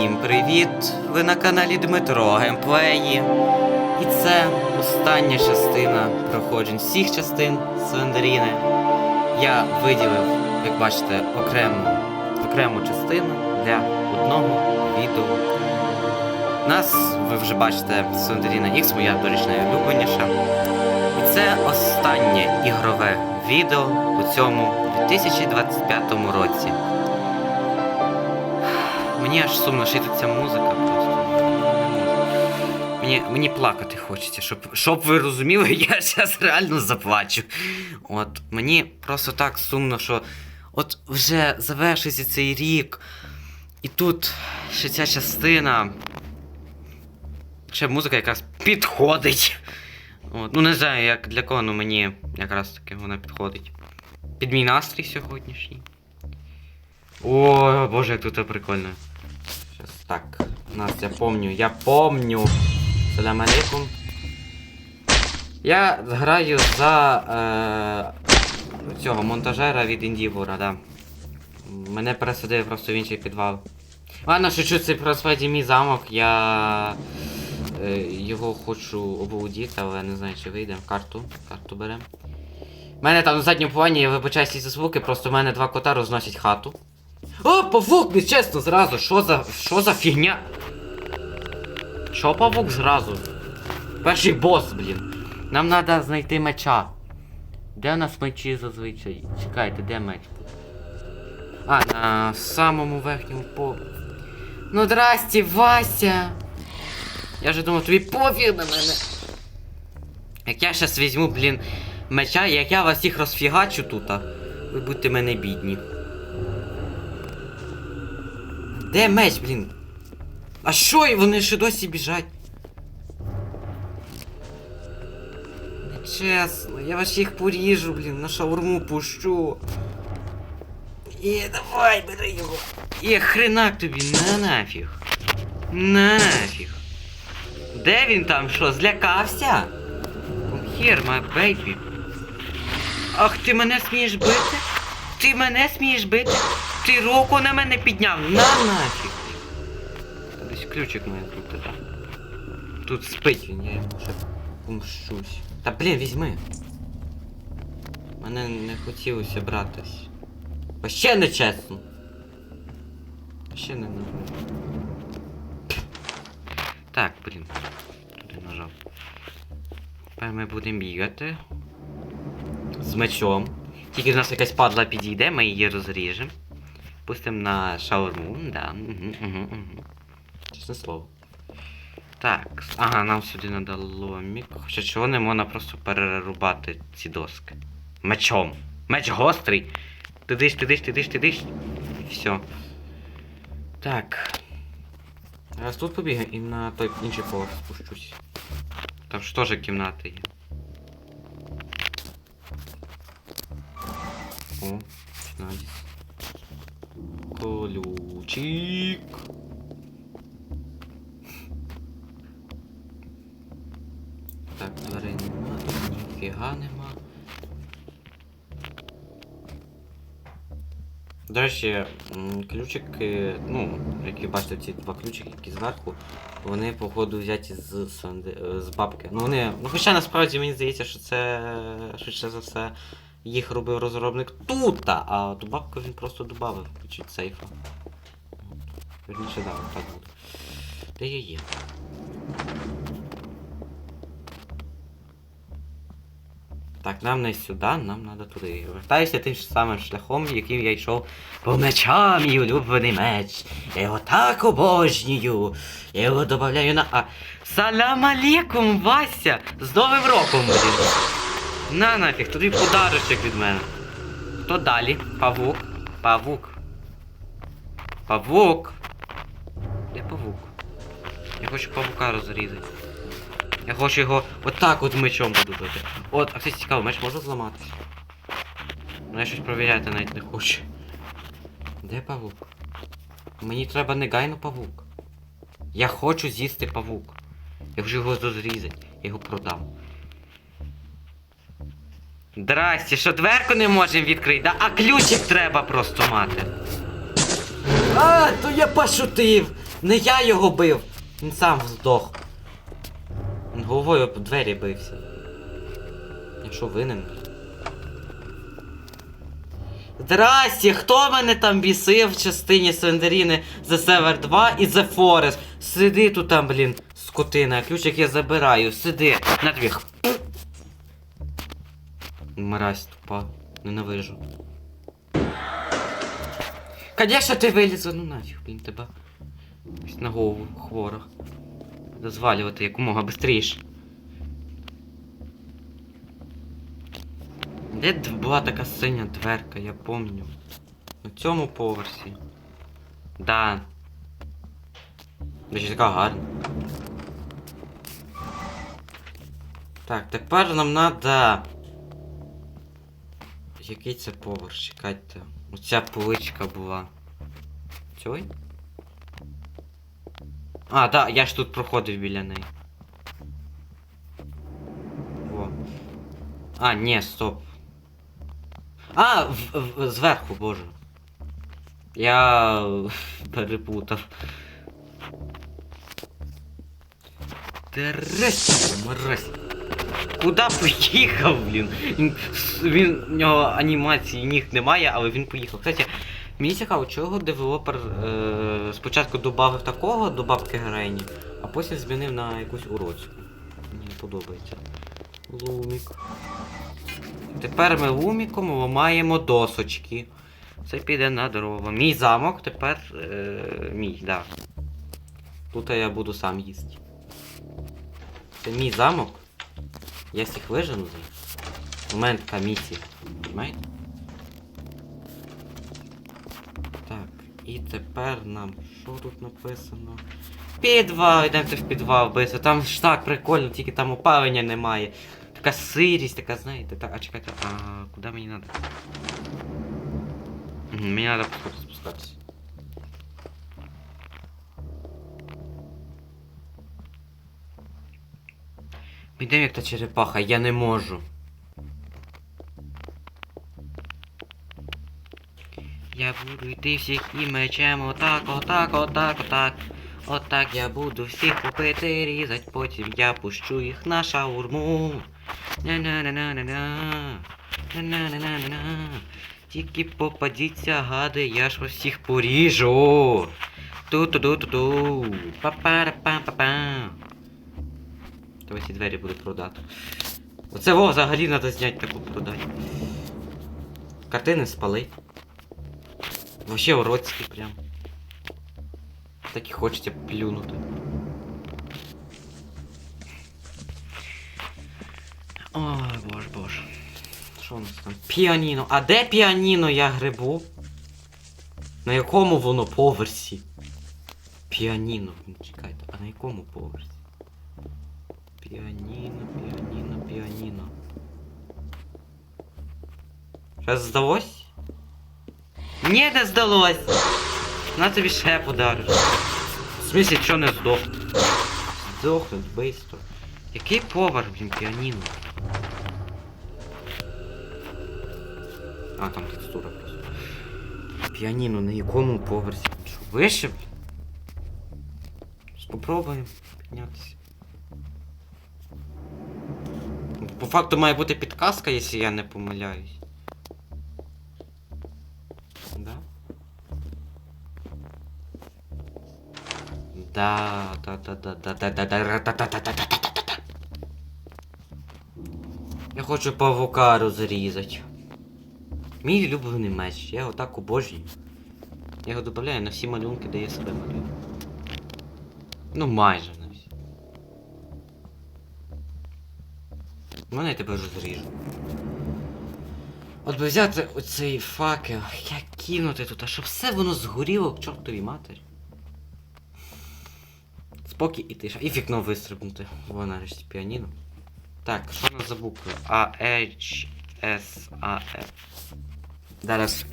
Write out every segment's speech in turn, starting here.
Всім привіт! Ви на каналі Дмитро Геймплеї. І це остання частина проходжень всіх частин Слендеріни. Я виділив, як бачите, окрему, окрему частину для одного відео. Нас, ви вже бачите, Слендеріна X, моя доріч найулюбленіша. І це останнє ігрове відео у цьому 2025 році. Мені аж сумно що тут ця музика просто. Мені, мені плакати хочеться, щоб, щоб ви розуміли, я зараз реально заплачу. От, мені просто так сумно, що от вже завершиться цей рік, і тут ще ця частина. Ще музика якраз підходить. От, ну не знаю, як для кого, ну мені якраз таки вона підходить. Під мій настрій сьогоднішній. О, боже, як тут прикольно. Так. Нас, я помню, я помню. Салям алейкум. Я граю за е, цього монтажера від Індівора, да. Мене пересадили просто в інший підвал. Ладно, шучу, це просведі мій замок, я е, його хочу оболодіти, але не знаю, чи вийде. Карту. Карту берем. У мене там на задньому плані, я вибачаюся за звуки, просто в мене два кота розносять хату. О, павук, не чесно, зразу. Що за. що за фігня? Що павук зразу? Перший бос, блін. Нам треба знайти меча. Де у нас мечі зазвичай? Чекайте, де меч? А, на самому верхньому по. Ну здрасте, Вася! Я же думав, тобі пофіг на мене. Як я щас візьму, блін, меча, як я вас всіх розфігачу тут, ви будете мене бідні. Де меч, блін? А що і вони ще досі біжать? Нечесно, я вас їх поріжу, блін, на шаурму пущу. І давай, бери його. І хренак тобі, на нафіг. На нафіг. Де він там що, злякався? Come here, my baby. Ах, ти мене смієш бити? Ти мене смієш бити? Ти руку на мене підняв. На нафіг. Десь ключик бути, так. Тут спить він, я йому ще помщусь. Та блін, візьми. Мене не хотілося братись. Вообще не чесно. Вообще не нужно. Так, блін. Туди нажав. Тепер ми будемо бігати. З мечом. Тільки в нас якась падла підійде, ми її розріжемо. Пустимо на шаурму, да. Угу, угу, угу. Чесне слово. Так, ага, нам сюди треба ломік. Хоча чого не можна просто перерубати ці доски. Мечом. Меч гострий. Ти диш, ти диш, ти диш, ти диш. Все. Так. Зараз тут побігаю і на той інший поверх спущусь. Там ж теж кімнати є. О, найс. Колючик. Так, дверей нема, ніфіга нема. До речі, ключики, ну, як ви бачите, ці два ключики, які зверху, вони, походу, взяті з, з бабки. Ну вони. Ну хоча насправді мені здається, що це швидше за все їх робив розробник тут, а ту бабку він просто додав ключик сейфа. Вірніше, да, так буде. Де я є? Так, нам не сюди, нам треба туди. Вертаюся тим ж самим шляхом, яким я йшов по мечам, мій улюблений меч. Я його так обожнюю. Я його додаю на А. Салям алейкум, Вася! З Новим роком, блін. На нафіг, тобі подарочок від мене. Хто далі? Павук. Павук. Павук. Де павук? Я хочу павука розрізати. Я хочу його отак от мечом буду бити. От, а кстати, цікаво, меч може зламатися? Ну я щось провіряти навіть не хочу. Де павук? Мені треба негайно павук. Я хочу з'їсти павук. Я хочу його розрізати. Я його продам. Здрасте, що дверку не можемо відкрити, да? а ключик треба просто мати. А, то я пошутив! Не я його бив! Він сам здох. Він головою об двері бився. Я що винен? Здрасте, хто мене там бісив в частині Слендеріни The Sever 2 і The Forest? Сиди тут там, блін, скотина, ключик я забираю, сиди, на тобі. Мразь тупа, ненавижу. Конечно ти вилізла, ну нафіг, блін, тебе. На голову хворих. Дозвалювати якомога бистріше. Де була така синя дверка, я помню. На цьому поверсі. Да. Дуже така гарна. Так, тепер нам надо. Який це поверх? Чекайте. Оця поличка була. Цьой? А, да, я ж тут проходив біля неї. Во. А, ні, стоп. А, в, в, зверху, боже. Я перепутав. Терес, мразь. Куда поїхав, блін? Він, в нього анімації ніг немає, але він поїхав. Кстати, мені цікаво, чого девелопер е, спочатку додав такого до бабки Грені, а потім змінив на якусь уродську. Мені подобається. Лумік. Тепер ми луміком ламаємо досочки. Це піде на дрова. Мій замок тепер е, мій, да. Тут я буду сам їсти. Це мій замок. Я всіх вижену з. Момент комісії. Понимаєте? Так, і тепер нам що тут написано? Підвал, йдемте в підвал бити. Там ж так прикольно, тільки там опалення немає. Така сирість, така, знаєте, так, а чекайте, а куди мені надо? Мені походу спускатися. Ми як та черепаха, я не можу. Я буду йти всіх і мечем отак, отак, отак, отак. Отак я буду всіх купити, різать, потім я пущу їх на шаурму. На-на-на-на-на-на. На-на-на-на-на-на. Тільки попадіться, гади, я ж вас всіх поріжу. Ту-ту-ту-ту-ту. Па-па-ра-пам-па-пам. Треба ці двері буду продати. Оце во взагалі треба зняти таку продати. Картини спалить. Вообще уродські прям. Так і хочеться плюнути. Ой, боже, боже. Що у нас там? Піаніно. А де піаніно я грибу? На якому воно поверсі? Піаніно. Чекайте, а на якому поверсі? Піаніно, піаніно, піаніно. Щось здалось? Ні, не здалось! На тобі ще подарок. В смысле, що не здох? Здохнуть бистро. Який поверх, блін, піаніно? А, там текстура просто. Піаніно на якому поверсі? Що, вище, блін? Попробуємо піднятися. По факту має бути підказка, якщо я не помиляюсь. Да? Да, да, да, да, да, да, да, да, да, да, да, да, да, да, да, да, да. Я хочу павука розрізати. Мій улюблений меч, я його так обожнюю. Я його додаю на всі малюнки, де я себе малюю. Ну майже Мене я тебе розріжу. От би взяти оцей факел, як кинути тут, а щоб все воно згоріло к чортовій матері. Спокій і тиша. І вікно вистрибнути. Во нарешті піаніно. Так, що у нас за букви? А, H, S, A, F. Зараз.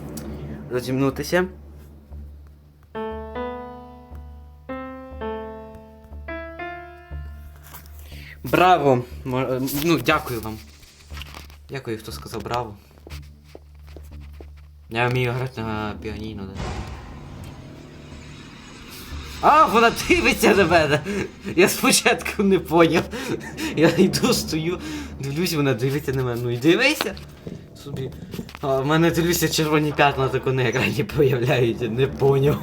Розімнутися. Браво! Е, Ну, дякую вам. Дякую, хто сказав браво. Я вмію грати на піаніно, да. А, вона дивиться на мене. Я спочатку не поняв. Я йду, стою, дивлюсь, вона дивиться на мене. Ну і дивися. Собі. А в мене дивлюся червоні п'ятна тако на екрані появляються, не поняв.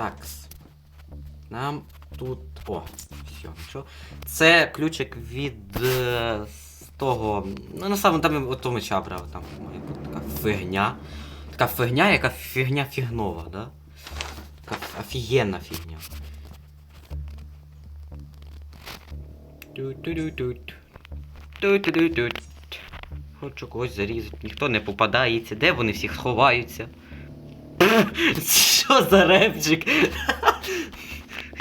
Такс. Нам тут. О, все, нічого. Це ключик від е, того. Ну, на самому там от того меча брав, там має бути така фігня. Така фігня, яка фігня фігнова, да? Така офігенна фігня. Ту-ту-ду-тут. Ту-ту-ду-тут. Хочу когось зарізати. Ніхто не попадається. Де вони всі сховаються? Що за репчик?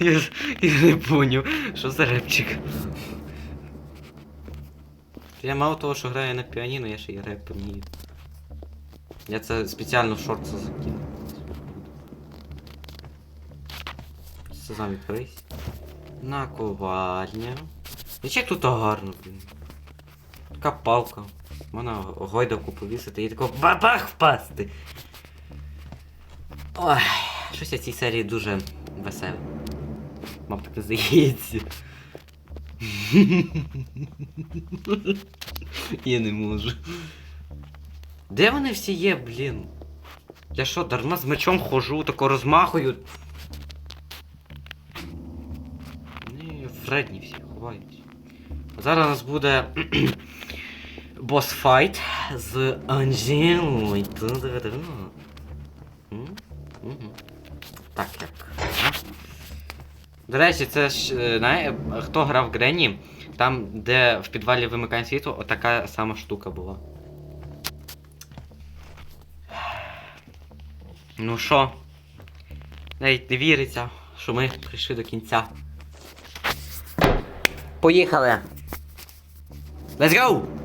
Я, я не поняв, що за репчик. Я мало того, що граю на піаніно, я ще й реп вмію. Я це спеціально в шорт закинув. Сезам відкрийся. Наковальня. І як тут гарно, блін. Така палка. Можна гойдавку повісити і тако бабах впасти. Ой, щось я цій серії дуже веселе. Мав таке здається. Я не можу. Де вони всі є, блін? Я що, дарма з мечом хожу, тако розмахую. Ні, Фредні всі ховають. Зараз у нас буде босс-файт з Анжелою. Так як. До речі, це ж, е, знає, хто грав в Грені, там, де в підвалі вимикає світло, отака сама штука була. Ну що? Навіть не віриться, що ми прийшли до кінця. Поїхали! Let's go!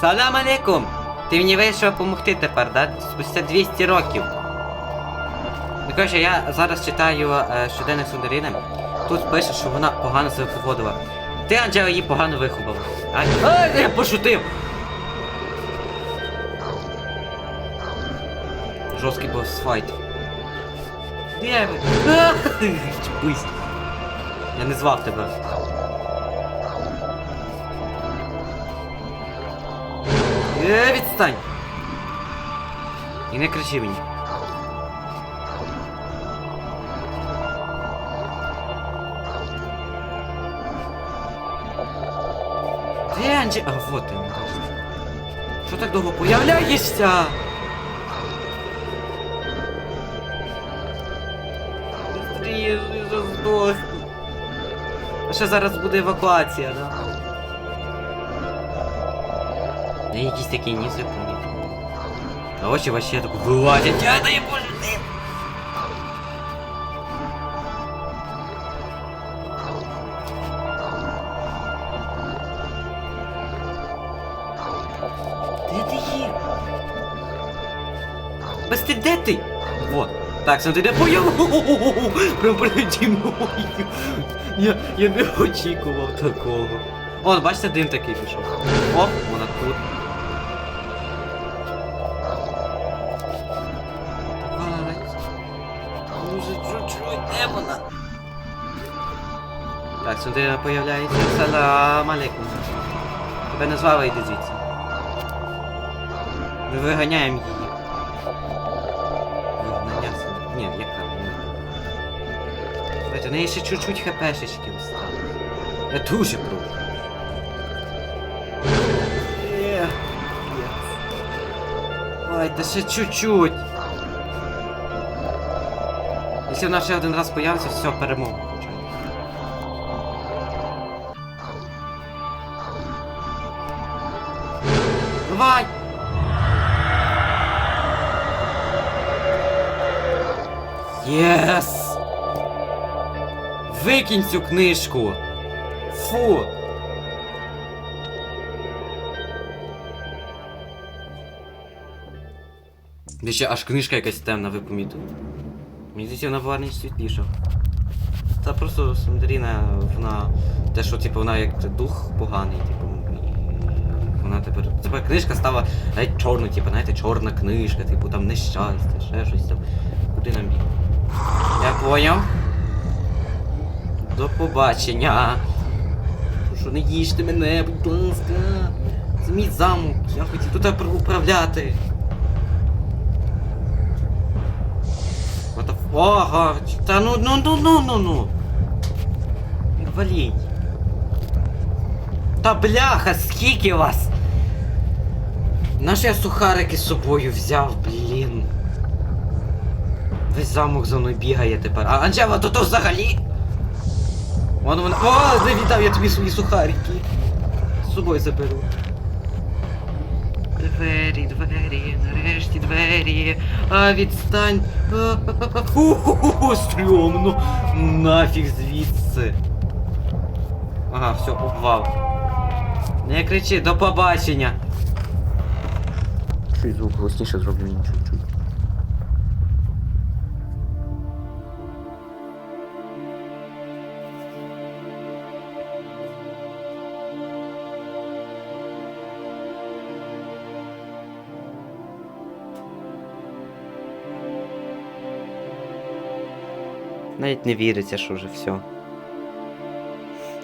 Салам алейкум! Ти мені вийшов допомогти тепер, да? Спустя 200 років. Ну, коротше, я зараз читаю е, щоденник Сундеріни. Тут пише, що вона погано себе поводила. Ти, Анджела, її погано виховала. Ай, Ай, я пошутив! Жорсткий босс-файт. Де ви? Я не звав тебе. Е, відстань! І не кричи мені. Анджі... А, вот ти. Що так довго появляєшся? Быстрее, вже здохну. А ще зараз буде евакуація, да? Я якісь такі ніси помітив. А очі вообще так вилазять. Я да я боже ти! Де ти є? Басти, де ти? Вот. Так, смотри, де появ. Прям переді мною. Я, я не очікував такого. О, бачите, дим такий пішов. О, вона тут. Чуть-чуть, де вона? Так, сюди появляється. Салам алейкум. Тебе не звали, йди звідси. Ми виганяємо її. Вигнання саме. Ні, яка? Ні. Слухайте, у неї ще чуть-чуть хпшечки осталось. Я дуже прошу. Ой, та ще чуть-чуть. Якщо вона ще один раз появиться, все, перемога. Давай! Єс! Викинь цю книжку! Фу! Де ще аж книжка якась темна, ви помітили? Мені здається, вона була не світліша. та просто Сандріна, вона. Те, що типу, вона як дух поганий, типу. Вона тепер. Тепер книжка стала геть чорною, типу, знаєте, чорна книжка, типу там нещастя, ще щось там. Куди нам бігти? Я поняв. До побачення. Прошу, не їжте мене, будь ласка. Це мій замок, я хотів тут управляти. Ага, та ну ну ну ну ну ну. Валіть. Та бляха, скільки вас? Наш я сухарики з собою взяв, блін. Весь замок за мною бігає тепер. А Анжела, то то взагалі. Вон вона. О, не я тобі свої сухарики. З собою заберу. Двері, двері, нарешті двері. А відстань. Ху-ху-ху, стрьомно. Нафіг звідси. Ага, все, обвал. Не кричи, до побачення. Чуть звук голосніше зроблю чуть-чуть. Навіть не віриться, що вже все.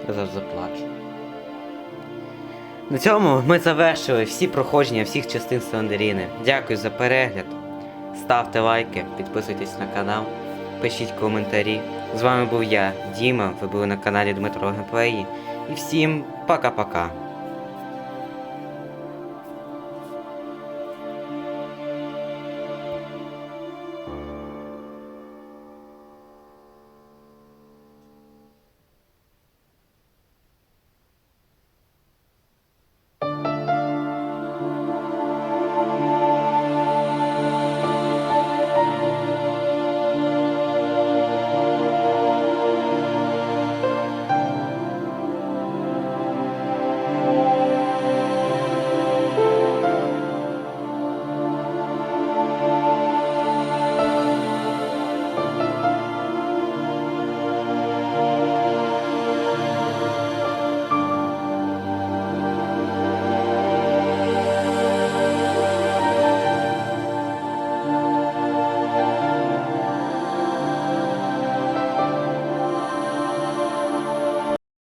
Я зараз заплачу. На цьому ми завершили всі проходження всіх частин Слендеріни. Дякую за перегляд. Ставте лайки, підписуйтесь на канал, пишіть коментарі. З вами був я, Діма. Ви були на каналі Дмитро Геймплеї. І всім пока-пока.